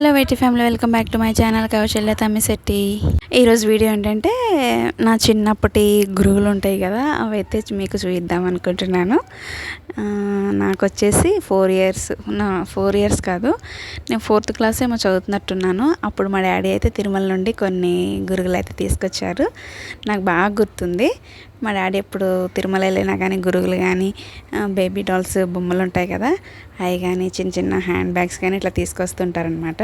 Hello weighty family welcome back to my channel Kaushalya Tammisetti ఈరోజు video ఏంటంటే నా చిన్నప్పటి గురువులు ఉంటాయి కదా అవి అయితే మీకు చూపిద్దాం అనుకుంటున్నాను. నాకు వచ్చేసి ఫోర్ ఇయర్స్ నా ఫోర్ ఇయర్స్ కాదు నేను ఫోర్త్ క్లాస్ ఏమో చదువుతున్నట్టున్నాను. అప్పుడు మా డాడీ అయితే తిరుమల నుండి కొన్ని గురుగులు అయితే తీసుకొచ్చారు. నాకు బాగా గుర్తుంది. మా డాడీ ఎప్పుడు తిరుమల వెళ్ళినా కానీ గురుగులు కానీ బేబీ డాల్స్ బొమ్మలు ఉంటాయి కదా అవి కానీ చిన్న చిన్న హ్యాండ్ బ్యాగ్స్ కానీ ఇట్లా తీసుకొస్తుంటారనమాట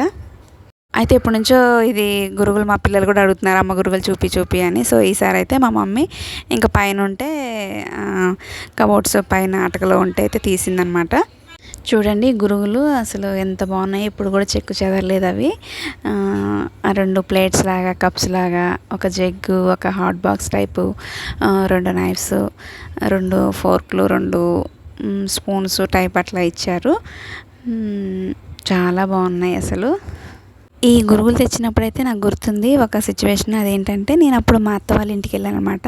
అయితే ఇప్పటి నుంచో ఇది గురుగులు మా పిల్లలు కూడా అడుగుతున్నారు అమ్మ గురుగులు చూపి చూపి అని. సో ఈసారి అయితే మా మమ్మీ ఇంకా పైన ఉంటే కబోర్డ్స్ పైన అటకలో ఉంటే అయితే తీసిందనమాట. చూడండి గురుగులు అసలు ఎంత బాగున్నాయి. ఇప్పుడు కూడా చెక్కు చెదరలేదు అవి. రెండు ప్లేట్స్ లాగా కప్స్ లాగా ఒక జగ్గు ఒక హాట్ బాక్స్ టైపు రెండు నైఫ్స్ రెండు ఫోర్క్లు రెండు స్పూన్స్ టైప్ అట్లా ఇచ్చారు. చాలా బాగున్నాయి అసలు. ఈ గురుగులు తెచ్చినప్పుడైతే నాకు గుర్తుంది ఒక సిచ్యువేషన్ అదేంటంటే నేను అప్పుడు మా అత్త వాళ్ళ ఇంటికి వెళ్ళాను అనమాట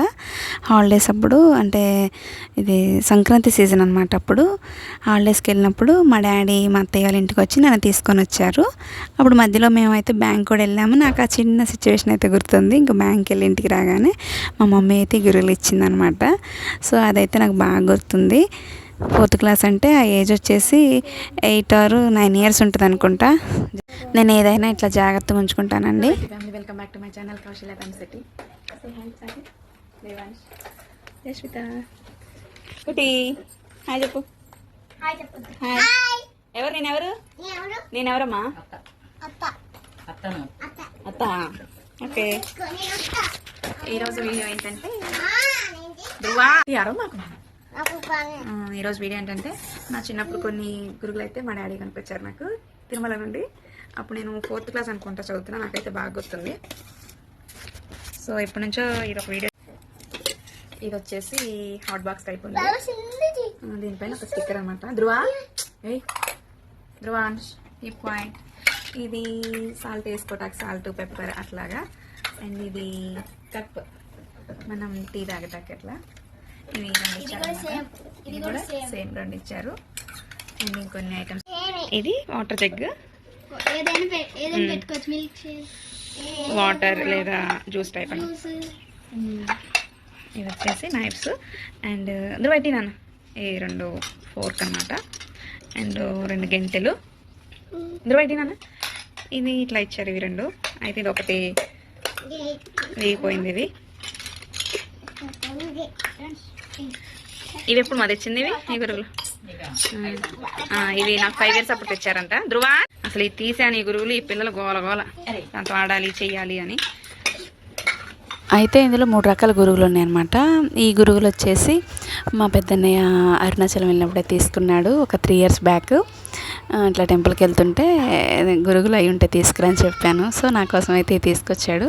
హాలిడేస్ అప్పుడు అంటే ఇది సంక్రాంతి సీజన్ అనమాట అప్పుడు. హాలిడేస్కి వెళ్ళినప్పుడు మా డాడీ మా అత్తయ్య వాళ్ళ ఇంటికి వచ్చి నన్ను తీసుకొని వచ్చారు. అప్పుడు మధ్యలో మేమైతే బ్యాంక్ కూడా వెళ్ళాము. నాకు ఆ చిన్న సిచ్యువేషన్ అయితే గుర్తుంది. ఇంకా బ్యాంక్ వెళ్ళి ఇంటికి రాగానే మా మమ్మీ అయితే గురువులు ఇచ్చిందనమాట సో అదైతే నాకు బాగా గుర్తుంది. ఫోర్త్ క్లాస్ అంటే ఆ ఏజ్ వచ్చేసి ఎయిట్ ఆర్ నైన్ ఇయర్స్ ఉంటుంది అనుకుంటా. నేను ఏదైనా ఇట్లా జాగ్రత్తగా ఉంచుకుంటానండి. Welcome back to my channel Kaushalya Yashvitha కుటి hi చెప్పు. హాయ్ ఎవరు నేను ఎవరు ఎవరు నేను ఎవరమ్మా అత్త. అత్త. అత్త. ఓకే. ఈరోజు వీడియో ఏంటంటే మాకు ఈరోజు వీడియో ఏంటంటే నా చిన్నప్పుడు కొన్ని గురుగులు అయితే మా డాడీ కనిపించారు నాకు తిరుమల నుండి. అప్పుడు నేను ఫోర్త్ క్లాస్ అనుకుంటా చదువుతున్నా నాకైతే బాగా గుర్తుంది. సో ఇప్పటి నుంచో ఇది ఒక వీడియో. ఇది వచ్చేసి హాట్ బాక్స్ టైప్ ఉంది. దీనిపైన ఒక స్టిక్కర్ అనమాట ధృవ ఏయ్ ధృవాంష్ ఈ పాయింట్. ఇది సాల్ట్ వేసుకోవటానికి సాల్ట్ పెప్పర్ అట్లాగా. అండ్ ఇది కప్. మనం టీ తాగటానికి అట్లా ఇవి కూడా. సేమ్. రెండు ఇచ్చారు. అండ్ ఇంకొన్ని ఐటమ్స్ ఇది వాటర్ జగ్. వాటర్ లేదా జ్యూస్ టైప్ అని ఇది వచ్చేసి నైఫ్స్ అండ్ అందులో పెట్టి నాన్న? ఈ రెండు ఫోర్క్ అనమాట అండ్ రెండు గంటెలు. ఇందులో పెట్టి నాన్న? ఇది ఇట్లా ఇచ్చారు ఇవి రెండు. అయితే ఇది ఒకటి వేగిపోయింది ఇది. ఇవి ఎప్పుడు మా తెచ్చింది ఇవి? ఈ గురుగులు ఆ, ఇవి నాకు ఫైవ్ ఇయర్స్ అప్పుడు తెచ్చారంట. ధృవ అసలు ఇది తీసాను ఈ గురువులు ఈ పిల్లలు గోల గోల. దాంతో ఆడాలి చెయ్యాలి అని. అయితే ఇందులో మూడు రకాల గురుగులు ఉన్నాయన్నమాట. ఈ గురుగులు వచ్చేసి మా పెద్దన్నయ్య అరుణాచలం వెళ్ళినప్పుడే తీసుకున్నాడు. ఒక త్రీ ఇయర్స్ బ్యాక్ ఇట్లా టెంపుల్కి వెళ్తుంటే గురుగులు అయి ఉంటే తీసుకురని చెప్పాను. సో నా కోసం అయితే తీసుకొచ్చాడు.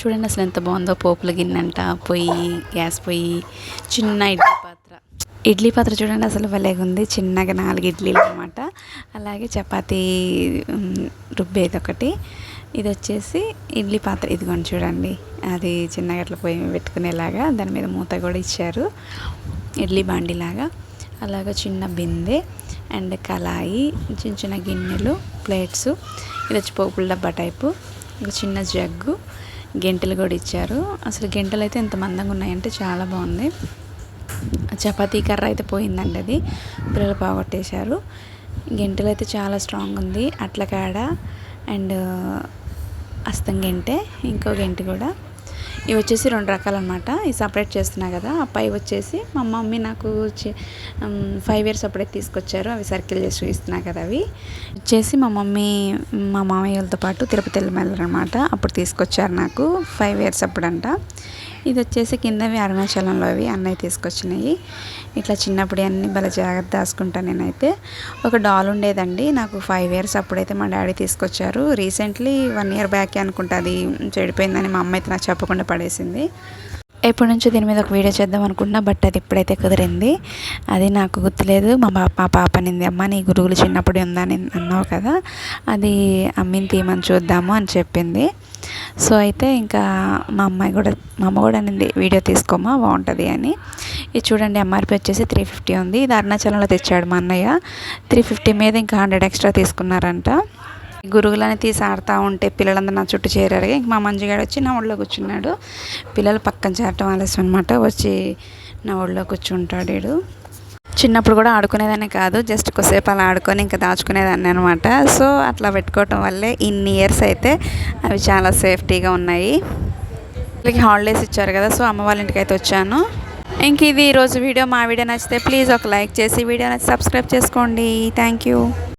చూడండి అసలు ఎంత బాగుందో పోపుల గిన్నెంట పొయ్యి గ్యాస్ పొయ్యి చిన్న ఇడ్లీ పాత్ర. ఇడ్లీ పాత్ర చూడండి అసలు భలేగా ఉంది చిన్నగా నాలుగు ఇడ్లీలు అనమాట అలాగే చపాతీ రుబ్బేది ఒకటి. ఇది వచ్చేసి ఇడ్లీ పాత్ర. ఇదిగోండి చూడండి. అది చిన్నగా అట్లా పొయ్యి పెట్టుకునేలాగా దాని మీద మూత కూడా ఇచ్చారు. ఇడ్లీ బాండిలాగా. అలాగ చిన్న బిందె. అండ్ కళాయి చిన్న చిన్న గిన్నెలు ప్లేట్స్ ఇది వచ్చి పోపుల డబ్బా టైపు ఒక చిన్న జగ్గు గెంటెలు కూడా ఇచ్చారు. అసలు గెంటలు అయితే ఎంత మందంగా ఉన్నాయంటే చాలా బాగుంది. చపాతీ కర్ర అయితే పోయిందండి అది. పిల్లలు పోగొట్టేశారు గెంటలు అయితే చాలా స్ట్రాంగ్ ఉంది. అట్లకాడ అండ్ అస్తం గెంటె ఇంకో గెంటె కూడా. ఇవి వచ్చేసి రెండు రకాలన్నమాట. ఇవి సపరేట్ చేస్తున్నా కదా ఆ పై వచ్చేసి మా మమ్మీ నాకు ఫైవ్ ఇయర్స్ అప్పుడే తీసుకొచ్చారు. అవి సర్కిల్ చేసి చూపిస్తున్నా కదా అవి. వచ్చేసి మా మమ్మీ మా మామయ్యలతో పాటు తిరుపతి వెళ్ళమన్నారనమాట అప్పుడు తీసుకొచ్చారు నాకు ఫైవ్ ఇయర్స్ అప్పుడంట. ఇది వచ్చేసి కిందవి అరుణాచలంలో అవి అన్నయ్య తీసుకొచ్చినాయి. ఇట్లా చిన్నప్పుడు అన్ని భలే జాగ్రత్త దాచుకుంటాను నేనైతే. ఒక డాల్ ఉండేదండి నాకు ఫైవ్ ఇయర్స్ అప్పుడైతే మా డాడీ తీసుకొచ్చారు. రీసెంట్లీ వన్ ఇయర్ బ్యాక్ అనుకుంటా అది చెడిపోయిందని మా అమ్మ అయితే నాకు చెప్పకుండా పడేసింది. ఎప్పటి నుంచో దీని మీద ఒక వీడియో చేద్దాం అనుకున్నా బట్ అది ఇప్పుడైతే కుదిరింది. అది నాకు గుర్తులేదు. మా పాప మా పాప నింది అమ్మ నీ గురువులు చిన్నప్పుడు ఉందని అన్నావు కదా అది అమ్మిని తీయమని చూద్దాము అని చెప్పింది. సో అయితే ఇంకా మా అమ్మాయి కూడా మా అమ్మ కూడా అనింది వీడియో తీసుకోమా బాగుంటుంది అని. ఇది చూడండి ఎంఆర్పి వచ్చేసి త్రీ ఫిఫ్టీ ఉంది. ఇది అరుణాచలంలో తెచ్చాడు మా అన్నయ్య. త్రీ ఫిఫ్టీ మీద ఇంకా హండ్రెడ్ ఎక్స్ట్రా తీసుకున్నారంట. గురువులని తీసి ఆడుతూ ఉంటే పిల్లలందరూ నా చుట్టూ చేరారు ఇంక మా మంజుగాడు వచ్చి నా ఒళ్ళో కూర్చున్నాడు. పిల్లలు పక్కన చేరటం ఆలస్యం అనమాట వచ్చి నా ఒళ్ళో కూర్చుంటాడు చిన్నప్పుడు కూడా ఆడుకునేదాన్ని కాదు. జస్ట్ కొద్దిసేపు అలా ఆడుకొని ఇంకా దాచుకునేదాన్ని అనమాట సో అట్లా పెట్టుకోవటం వల్లే ఇన్ని ఇయర్స్ అయితే అవి చాలా సేఫ్టీగా ఉన్నాయి. వీళ్ళకి హాలిడేస్ ఇచ్చారు కదా సో అమ్మ వాళ్ళ ఇంటికి అయితే వచ్చాను. ఇంక ఇది ఈరోజు వీడియో. మా వీడియో నచ్చితే ప్లీజ్ ఒక లైక్ చేసి వీడియో నచ్చి సబ్స్క్రైబ్ చేసుకోండి. Thank you